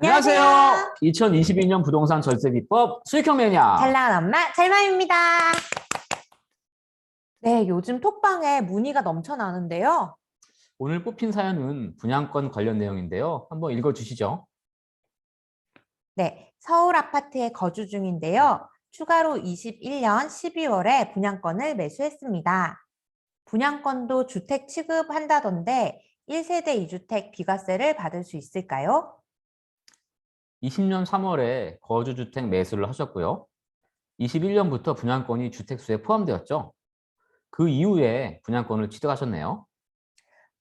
안녕하세요. 2022년 부동산 절세 비법 수익형 매니아. 잘 나간 엄마 잘맘입니다. 네, 요즘 톡방에 문의가 넘쳐나는데요. 오늘 뽑힌 사연은 분양권 관련 내용인데요. 한번 읽어주시죠. 네, 서울 아파트에 거주 중인데요. 추가로 21년 12월에 분양권을 매수했습니다. 분양권도 주택 취급한다던데 1세대 2주택 비과세를 받을 수 있을까요? 20년 3월에 거주주택 매수를 하셨고요. 21년부터 분양권이 주택수에 포함되었죠. 그 이후에 분양권을 취득하셨네요.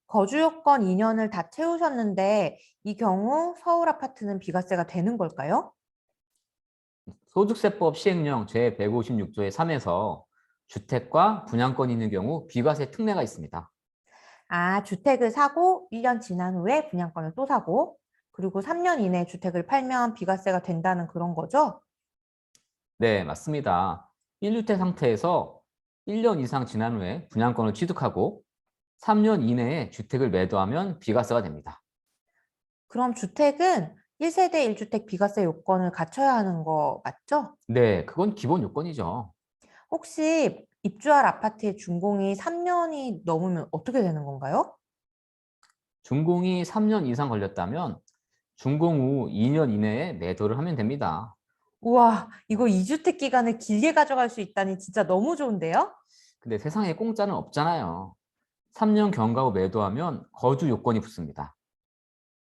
거주 요건 2년을 다 채우셨는데 이 경우 서울 아파트는 비과세가 되는 걸까요? 소득세법 시행령 제156조의 3에서 주택과 분양권이 있는 경우 비과세 특례가 있습니다. 아, 주택을 사고 1년 지난 후에 분양권을 또 사고 그리고 3년 이내에 주택을 팔면 비과세가 된다는 그런 거죠? 네, 맞습니다. 1주택 상태에서 1년 이상 지난 후에 분양권을 취득하고 3년 이내에 주택을 매도하면 비과세가 됩니다. 그럼 주택은 1세대 1주택 비과세 요건을 갖춰야 하는 거 맞죠? 네, 그건 기본 요건이죠. 혹시 입주할 아파트의 준공이 3년이 넘으면 어떻게 되는 건가요? 준공이 3년 이상 걸렸다면 준공 후 2년 이내에 매도를 하면 됩니다. 우와, 이거 2주택 기간을 길게 가져갈 수 있다니 진짜 너무 좋은데요? 근데 세상에 공짜는 없잖아요. 3년 경과 후 매도하면 거주 요건이 붙습니다.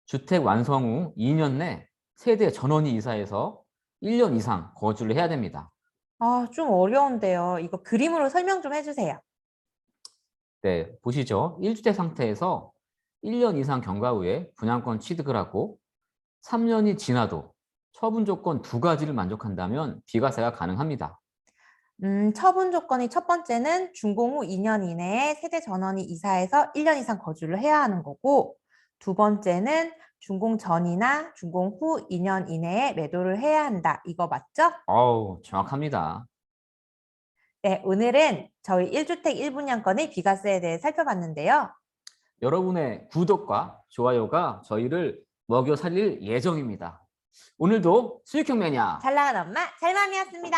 주택 완성 후 2년 내 세대 전원이 이사해서 1년 이상 거주를 해야 됩니다. 아, 좀 어려운데요. 이거 그림으로 설명 좀 해주세요. 네, 보시죠. 1주택 상태에서 1년 이상 경과 후에 분양권 취득을 하고 3년이 지나도 처분 조건 두 가지를 만족한다면 비과세가 가능합니다. 음, 처분 조건이 첫 번째는 준공 후 2년 이내에 세대 전원이 이사해서 1년 이상 거주를 해야 하는 거고 두 번째는 준공 전이나 준공 후 2년 이내에 매도를 해야 한다. 이거 맞죠? 어우, 정확합니다. 네, 오늘은 저희 1주택 1분양권의 비과세에 대해 살펴봤는데요. 여러분의 구독과 좋아요가 저희를 먹여 살릴 예정입니다. 오늘도 수익형 매니아 잘 나간 엄마, 잘맘이었습니다.